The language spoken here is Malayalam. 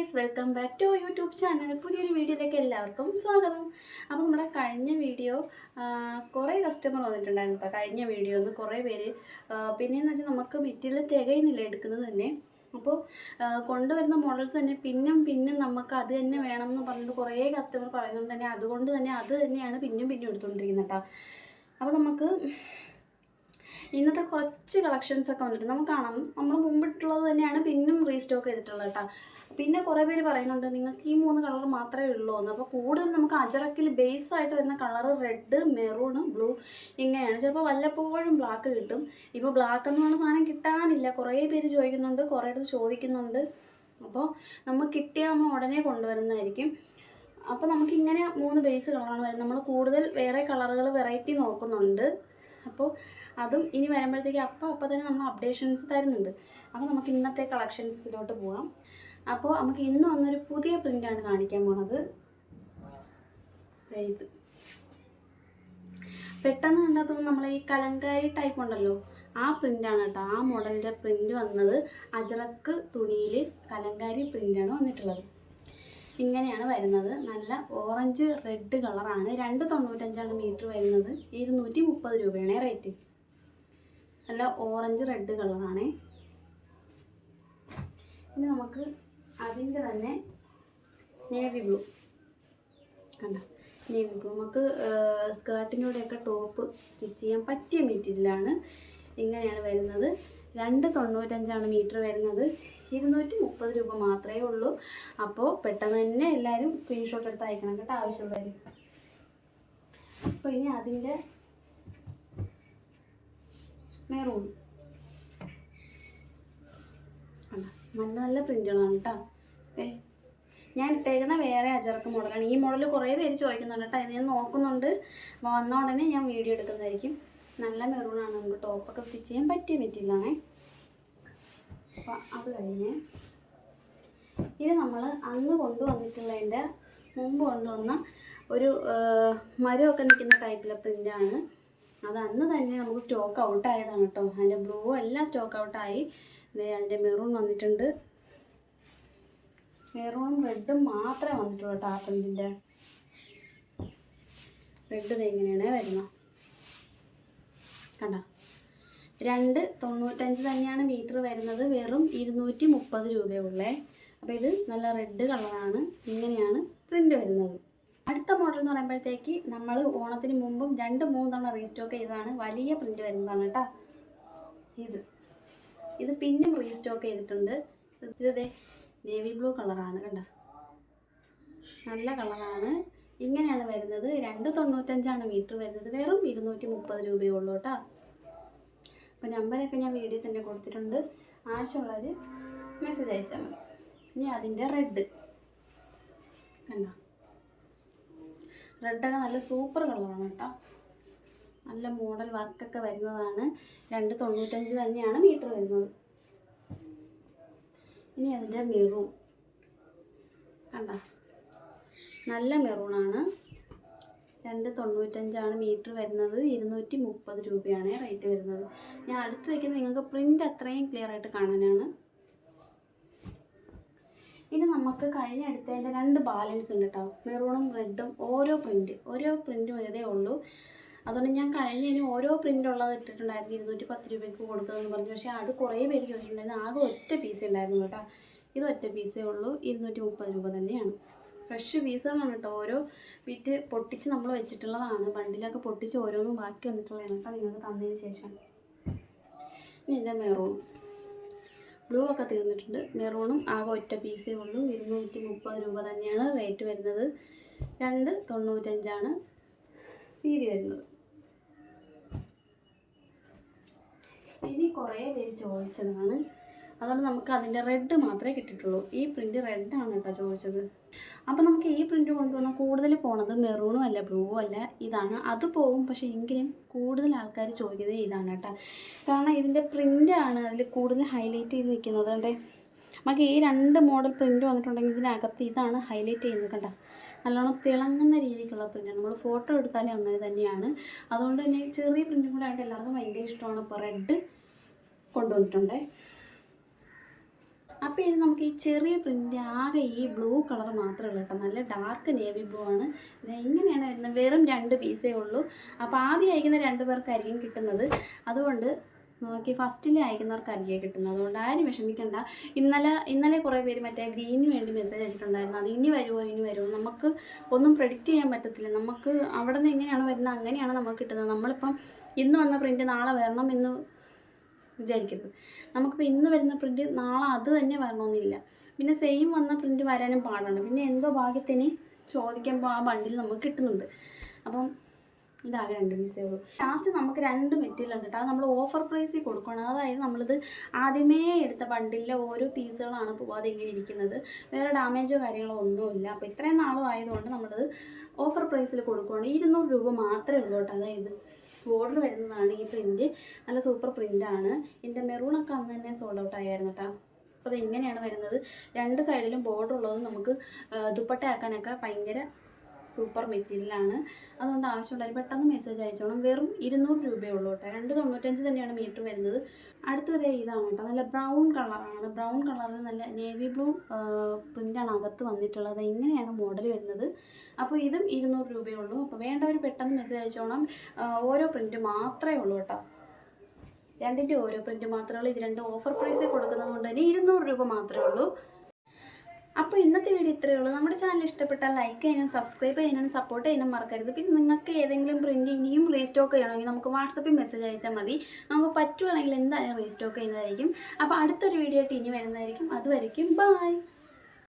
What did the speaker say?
Back to YouTube channel. പുതിയൊരു വീഡിയോയിലേക്ക് എല്ലാവർക്കും സ്വാഗതം. അപ്പോൾ നമ്മുടെ കഴിഞ്ഞ വീഡിയോ കുറേ കസ്റ്റമർ വന്നിട്ടുണ്ടായിരുന്നു കേട്ടോ. കഴിഞ്ഞ വീഡിയോ ഒന്ന് കുറേ പേര് പിന്നെയെന്ന് വെച്ചാൽ നമുക്ക് മെറ്റീരിയൽ തികയുന്നില്ല എടുക്കുന്നത് തന്നെ. അപ്പോൾ കൊണ്ടുവരുന്ന മോഡൽസ് തന്നെ പിന്നും പിന്നും നമുക്ക് അത് തന്നെ വേണം എന്ന് പറഞ്ഞിട്ട് കുറേ കസ്റ്റമർ പറയുന്നുണ്ട് തന്നെ. അതുകൊണ്ട് തന്നെ അത് തന്നെയാണ് പിന്നും പിന്നും എടുത്തുകൊണ്ടിരിക്കുന്നത് കേട്ടോ. അപ്പോൾ നമുക്ക് ഇന്നത്തെ കുറച്ച് കളക്ഷൻസ് ഒക്കെ വന്നിട്ട് നമുക്ക് കാണാം. നമ്മൾ മുമ്പിട്ടുള്ളത് തന്നെയാണ് പിന്നും റീസ്റ്റോക്ക് ചെയ്തിട്ടുള്ളത് കേട്ടോ. പിന്നെ കുറേ പേര് പറയുന്നുണ്ട് നിങ്ങൾക്ക് ഈ മൂന്ന് കളർ മാത്രമേ ഉള്ളൂ എന്ന്. അപ്പോൾ കൂടുതൽ നമുക്ക് അജറക്കിൽ ബേസ് ആയിട്ട് വരുന്ന കളർ റെഡ് മെറൂണ് ബ്ലൂ ഇങ്ങനെയാണ്. ചിലപ്പോൾ വല്ലപ്പോഴും ബ്ലാക്ക് കിട്ടും. ഇപ്പോൾ ബ്ലാക്ക് എന്ന് പറഞ്ഞ സാധനം കിട്ടാനില്ല. കുറേ പേര് ചോദിക്കുന്നുണ്ട് കുറേ അടുത്ത് ചോദിക്കുന്നുണ്ട്. അപ്പോൾ നമുക്ക് കിട്ടിയാൽ നമ്മൾ ഉടനെ കൊണ്ടുവരുന്നതായിരിക്കും. അപ്പോൾ നമുക്ക് ഇങ്ങനെ മൂന്ന് ബേസ് കളറാണ് വരുന്നത്. നമ്മൾ കൂടുതൽ വേറെ കളറുകൾ വെറൈറ്റി നോക്കുന്നുണ്ട്. അപ്പോൾ അതും ഇനി വരുമ്പോഴത്തേക്ക് അപ്പം അപ്പം തന്നെ നമ്മൾ അപ്ഡേഷൻസ് തരുന്നുണ്ട്. അപ്പോൾ നമുക്ക് ഇന്നത്തെ കളക്ഷൻസിലോട്ട് പോകാം അപ്പോൾ നമുക്ക് ഇന്ന് വന്നൊരു പുതിയ പ്രിന്റാണ് കാണിക്കാൻ പോണത്. ഇത്. പെട്ടെന്ന് കണ്ടത് നമ്മൾ ഈ കലങ്കാരി ടൈപ്പ് ഉണ്ടല്ലോ. ആ പ്രിന്റാണ് കേട്ടോ. ആ മോഡലിന്റെ പ്രിന്റ് വന്നത്. അജറക്ക് തുണിയിൽ കലങ്കാരി പ്രിന്റാണ് വന്നിട്ടുള്ളത്. ഇങ്ങനെയാണ് വരുന്നത്. നല്ല ഓറഞ്ച് റെഡ് കളറാണ്. രണ്ട് തൊണ്ണൂറ്റഞ്ചാണ് മീറ്റർ വരുന്നത്. ഇരുന്നൂറ്റി മുപ്പത് രൂപയാണ് റേറ്റ്. നല്ല ഓറഞ്ച് റെഡ് കളറാണ്. ഇനി നമുക്ക് അതിന്റെ തന്നെ നേവി ബ്ലൂ. കണ്ട? Navy blue. നമുക്ക് സ്കേർട്ടിനൂടെയൊക്കെ ടോപ്പ് സ്റ്റിച്ച് ചെയ്യാൻ പറ്റിയ മെറ്റീരിയലാണ് ഇങ്ങനെയാണ് വരുന്നത്. രണ്ട് തൊണ്ണൂറ്റഞ്ചാണ് മീറ്റർ വരുന്നത്. ഇരുന്നൂറ്റി മുപ്പത് രൂപ മാത്രമേ ഉള്ളൂ. അപ്പോൾ പെട്ടെന്ന് തന്നെ എല്ലാവരും സ്ക്രീൻഷോട്ട് എടുത്ത് അയക്കണം കേട്ടോ ആവശ്യമുള്ളവർ അപ്പോൾ ഇനി അതിന്റെ മെറൂൺ? നല്ല നല്ല പ്രിന്റുകളാണ് കേട്ടോ. ഏ ഞാൻ ഇട്ടേക്കുന്ന വേറെ അജർക്ക് മോഡലാണ്. ഈ മോഡൽ കുറേ പേര് ചോദിക്കുന്നുണ്ട് കേട്ടോ. ഇത് ഞാൻ നോക്കുന്നുണ്ട്. വന്ന ഉടനെ ഞാൻ വീഡിയോ എടുക്കുന്നതായിരിക്കും. നല്ല മെറൂണാണ് നമുക്ക് ടോപ്പൊക്കെ സ്റ്റിച്ച് ചെയ്യാൻ പറ്റിയ മെറ്റീരിയലാണേ അപ്പം അത് കഴിഞ്ഞ് ഇത് നമ്മൾ അന്ന് കൊണ്ടുവന്നിട്ടുള്ളതിന്റെ മുമ്പ് കൊണ്ടുവന്ന ഒരു മരമൊക്കെ നിൽക്കുന്ന ടൈപ്പിലെ പ്രിന്റാണ് അത് അന്ന് തന്നെ നമുക്ക് സ്റ്റോക്ക് ഔട്ട് ആയതാണ് കേട്ടോ അതിന്റെ ബ്ലൂ എല്ലാം സ്റ്റോക്ക് ഔട്ടായി അതിന്റെ മെറൂൺ വന്നിട്ടുണ്ട്. മെറൂണും റെഡും മാത്രമേ വന്നിട്ടുള്ളൂ കേട്ടോ ആ പ്രിന്റിന്റെ റെഡ് ഇത് എങ്ങനെയാണ് വരുന്നത് കണ്ടോ? രണ്ട് തൊണ്ണൂറ്റഞ്ച് തന്നെയാണ് മീറ്റർ വരുന്നത്. വെറും ഇരുന്നൂറ്റി മുപ്പത് രൂപയുള്ളേ. അപ്പോൾ ഇത് നല്ല റെഡ് കളറാണ്. ഇങ്ങനെയാണ് പ്രിന്റ് വരുന്നത്. അടുത്ത മോഡൽ എന്ന് പറയുമ്പോഴത്തേക്ക് നമ്മൾ ഓണത്തിന് മുമ്പും രണ്ട് മൂന്ന് തവണ റീസ്റ്റോക്ക് ചെയ്തതാണ്. വലിയ പ്രിന്റ് വരുന്നതാണ് കേട്ടോ. ഇത്. ഇത് പിന്നും റീസ്റ്റോക്ക് ചെയ്തിട്ടുണ്ട്. ഇതേ നേവി ബ്ലൂ കളറാണ് കണ്ടോ? നല്ല കളറാണ്. ഇങ്ങനെയാണ് വരുന്നത്. രണ്ട് തൊണ്ണൂറ്റഞ്ചാണ് മീറ്റർ വരുന്നത്. വെറും ഇരുന്നൂറ്റി മുപ്പത് രൂപയുള്ളൂ കേട്ടോ. അപ്പോൾ നമ്പരൊക്കെ ഞാൻ വീഡിയോ തന്നെ കൊടുത്തിട്ടുണ്ട്. ആവശ്യമുള്ളവർ മെസ്സേജ് അയച്ചാൽ മതി. ഇനി അതിന്റെ റെഡ് കണ്ടോ? റെഡൊക്കെ നല്ല സൂപ്പർ കളറാണ് കേട്ടോ. നല്ല മോഡൽ വർക്കൊക്കെ വരുന്നതാണ്. രണ്ട് തൊണ്ണൂറ്റഞ്ച് തന്നെയാണ് മീറ്റർ വരുന്നത്. ഇനി അതിന്റെ മെറൂൺ കണ്ട? നല്ല മെറൂണാണ് രണ്ട് തൊണ്ണൂറ്റഞ്ചാണ് മീറ്റർ വരുന്നത്. ഇരുന്നൂറ്റി മുപ്പത് രൂപയാണ് റേറ്റ് വരുന്നത്. ഞാൻ അടുത്ത് വയ്ക്കുന്നത് നിങ്ങൾക്ക് പ്രിന്റ് അത്രയും ക്ലിയർ ആയിട്ട് കാണാനാണ്. ഇനി നമുക്ക് കഴിഞ്ഞ എടുത്തതിന്റെ രണ്ട് ബാലൻസ് ഉണ്ട് കേട്ടോ മെറൂണും റെഡും ഓരോ പ്രിന്റ് ഓരോ പ്രിന്റും ഇതേ ഉള്ളൂ. അതുകൊണ്ട് ഞാൻ കഴിഞ്ഞ ഇനി ഓരോ പ്രിന്റ് ഉള്ളത് ഇട്ടിട്ടുണ്ടായിരുന്നു. ഇരുന്നൂറ്റി പത്ത് രൂപയ്ക്ക് കൊടുക്കുന്നതെന്ന് പറഞ്ഞു. പക്ഷേ അത് കുറേ പേര് ചോദിച്ചിട്ടുണ്ടായിരുന്നു. ആകെ ഒറ്റ പീസ് ഉണ്ടായിരുന്നു കേട്ടോ. ഇത് ഒറ്റ പീസേ ഉള്ളൂ. ഇരുന്നൂറ്റി മുപ്പത് രൂപ തന്നെയാണ്. ഫ്രഷ് പീസുകളാണ് കേട്ടോ ഓരോ വിറ്റ് പൊട്ടിച്ച് നമ്മൾ വെച്ചിട്ടുള്ളതാണ്. ബണ്ടിലൊക്കെ പൊട്ടിച്ച് ഓരോന്നും ബാക്കി വന്നിട്ടുള്ളതാണ്. കേട്ടോ നിങ്ങൾക്ക് തന്നതിന് ശേഷം. ഇനി എന്റെ മെറൂൺ. ബ്ലൂ ഒക്കെ തീർന്നിട്ടുണ്ട്. മെറൂണും ആകെ ഒറ്റ പീസേ ഉള്ളൂ. ഇരുന്നൂറ്റി മുപ്പത് രൂപ തന്നെയാണ് റേറ്റ് വരുന്നത്. രണ്ട് തൊണ്ണൂറ്റഞ്ചാണ് വീതി വരുന്നത്. ഇനി കുറേ പേര് ചോദിച്ചതാണ്. അതുകൊണ്ട് നമുക്ക് അതിന്റെ റെഡ് മാത്രമേ കിട്ടിയിട്ടുള്ളൂ. ഈ പ്രിന്റ് റെഡാണ് കേട്ടോ ചോദിച്ചത്. അപ്പോൾ നമുക്ക് ഈ പ്രിന്റ് കൊണ്ടുവന്നാൽ കൂടുതൽ പോണത് മെറൂണും അല്ല ബ്ലൂവും അല്ല ഇതാണ്. അത് പോകും പക്ഷേ എങ്കിലും കൂടുതൽ ആൾക്കാർ ചോദിക്കുന്നത് ഇതാണ് കേട്ടോ. കാരണം ഇതിന്റെ പ്രിന്റാണ് അതിൽ കൂടുതൽ ഹൈലൈറ്റ് ചെയ്ത് നിൽക്കുന്നത് കണ്ടേ. നമുക്ക് ഈ രണ്ട് മോഡൽ പ്രിന്റ് വന്നിട്ടുണ്ടെങ്കിൽ ഇതിനകത്ത് ഇതാണ് ഹൈലൈറ്റ് ചെയ്യുന്നത് കണ്ട. നല്ലോണം തിളങ്ങുന്ന രീതിക്കുള്ള പ്രിന്റാണ് നമ്മൾ ഫോട്ടോ എടുത്താലും അങ്ങനെ തന്നെയാണ്. അതുകൊണ്ട് തന്നെ ചെറിയ പ്രിന്റും കൂടെ ആയിട്ട് എല്ലാവർക്കും ഭയങ്കര ഇഷ്ടമാണ്. ഇപ്പോൾ റെഡ് കൊണ്ടുവന്നിട്ടുണ്ടേ. അപ്പോൾ ഇനി നമുക്ക് ഈ ചെറിയ പ്രിന്റ് ആകെ ഈ ബ്ലൂ കളർ മാത്രമേ ഉള്ളൂ കേട്ടോ. നല്ല ഡാർക്ക് നേവി ബ്ലൂ ആണ്. ഇത് എങ്ങനെയാണ് വരുന്നത്? വെറും രണ്ട് പീസേ ഉള്ളൂ. അപ്പോൾ ആദ്യം അയക്കുന്ന രണ്ട് പേർക്കായിരിക്കും കിട്ടുന്നത്. അതുകൊണ്ട് നോക്കി ഫസ്റ്റിൽ അയക്കുന്നവർക്കായിരിക്കും കിട്ടുന്നത്. അതുകൊണ്ട് ആരും വിഷമിക്കണ്ട. ഇന്നലെ ഇന്നലെ കുറേ പേര് മറ്റേ ഗ്രീനിന് വേണ്ടി മെസ്സേജ് അയച്ചിട്ടുണ്ടായിരുന്നു. അത് ഇനി വരുമോ ഇനി വരുമോ? നമുക്ക് ഒന്നും പ്രഡിക്റ്റ് ചെയ്യാൻ പറ്റത്തില്ല. നമുക്ക് അവിടെ നിന്ന് എങ്ങനെയാണ് വരുന്നത്? അങ്ങനെയാണ് നമുക്ക് കിട്ടുന്നത്. നമ്മളിപ്പം ഇന്ന് വന്ന പ്രിന്റ് നാളെ വരണം എന്ന് വിചാരിക്കരുത്. നമുക്കിപ്പോൾ ഇന്ന് വരുന്ന പ്രിന്റ് നാളെ അത് തന്നെ വരണമെന്നില്ല. പിന്നെ സെയിം വന്ന പ്രിന്റ് വരാനും പാടാണ്. പിന്നെ എന്തോ ഭാഗ്യത്തിന് ചോദിക്കുമ്പോൾ ആ ബണ്ടിൽ നമുക്ക് കിട്ടുന്നുണ്ട്. അപ്പം ഇതാകെ രണ്ട് പീസേ ഉള്ളൂ. ലാസ്റ്റ് നമുക്ക് രണ്ട് മെറ്റീരിയൽ ഉണ്ട് കേട്ടോ. അത് നമ്മൾ ഓഫർ പ്രൈസിൽ കൊടുക്കണം. അതായത് നമ്മളിത് ആദ്യമേ എടുത്ത ബണ്ടിലെ ഓരോ പീസുകളാണ് പോവാതെ ഇങ്ങനെ ഇരിക്കുന്നത്. വേറെ ഡാമേജോ കാര്യങ്ങളോ ഒന്നുമില്ല. അപ്പോൾ ഇത്രയും നാളും ആയതുകൊണ്ട് നമ്മളിത് ഓഫർ പ്രൈസിൽ കൊടുക്കുകയാണ് ഇരുന്നൂറ് രൂപ മാത്രമേ ഉള്ളൂ കേട്ടോ. അതായത് ബോർഡർ വരുന്നതാണ്. ഈ പ്രിന്റ് നല്ല സൂപ്പർ പ്രിന്റാണ് ഇതിന്റെ മെറൂണൊക്കെ അന്ന് തന്നെ സോൾഡ് ഔട്ട് ആയിരുന്നു കേട്ടോ അപ്പോൾ അത് വരുന്നത്? രണ്ട് സൈഡിലും ബോർഡർ ഉള്ളത് നമുക്ക് ദുപ്പട്ട ആക്കാനൊക്കെ ഭയങ്കര സൂപ്പർ മെറ്റീരിയലാണ്. അതുകൊണ്ട് ആവശ്യമുള്ളവർ പെട്ടെന്ന് മെസ്സേജ് അയച്ചോണം. വെറും ഇരുന്നൂറ് രൂപയേ ഉള്ളൂ കേട്ടോ. രണ്ട് തൊണ്ണൂറ്റഞ്ച് തന്നെയാണ് മീറ്റർ വരുന്നത്. അടുത്തത് ഇതാണ് കേട്ടോ. നല്ല ബ്രൗൺ കളറാണ് ബ്രൗൺ കളറിൽ നല്ല നേവി ബ്ലൂ പ്രിന്റാണ് അകത്ത് വന്നിട്ടുള്ളത്. ഇങ്ങനെയാണ് മോഡൽ വരുന്നത്. അപ്പോൾ ഇതും ഇരുന്നൂറ് രൂപയേ ഉള്ളൂ അപ്പോൾ വേണ്ടവർ പെട്ടെന്ന് മെസ്സേജ് അയച്ചോണം. ഓരോ പ്രിന്റ് മാത്രമേ ഉള്ളൂ കേട്ടോ. രണ്ടിന്റെ ഓരോ പ്രിന്റ് മാത്രമേ ഉള്ളൂ. ഇത് രണ്ട് ഓഫർ പ്രൈസിൽ കൊടുക്കുന്നത് കൊണ്ട് തന്നെ ഇരുന്നൂറ് രൂപ മാത്രമേ ഉള്ളൂ. അപ്പോൾ ഇന്നത്തെ വീഡിയോ ഇത്രയേ ഉള്ളൂ. നമ്മുടെ ചാനൽ ഇഷ്ടപ്പെട്ടാൽ ലൈക്ക് ചെയ്യാനും സബ്സ്ക്രൈബ് ചെയ്യാനും സപ്പോർട്ട് ചെയ്യാനും മറക്കരുത്. പിന്നെ നിങ്ങൾക്ക് ഏതെങ്കിലും പ്രിന്റ് ഇനിയും റീസ്റ്റോക്ക് ചെയ്യണമെങ്കിൽ നമുക്ക് വാട്സപ്പിൽ മെസ്സേജ് അയച്ചാൽ മതി. നമുക്ക് പറ്റുവാണെങ്കിൽ എന്തായാലും റീസ്റ്റോക്ക് ചെയ്യുന്നതായിരിക്കും. അപ്പോൾ അടുത്തൊരു വീഡിയോ ആയിട്ട് ഇനി വരുന്നതായിരിക്കും. അതുവരെയും ബായ്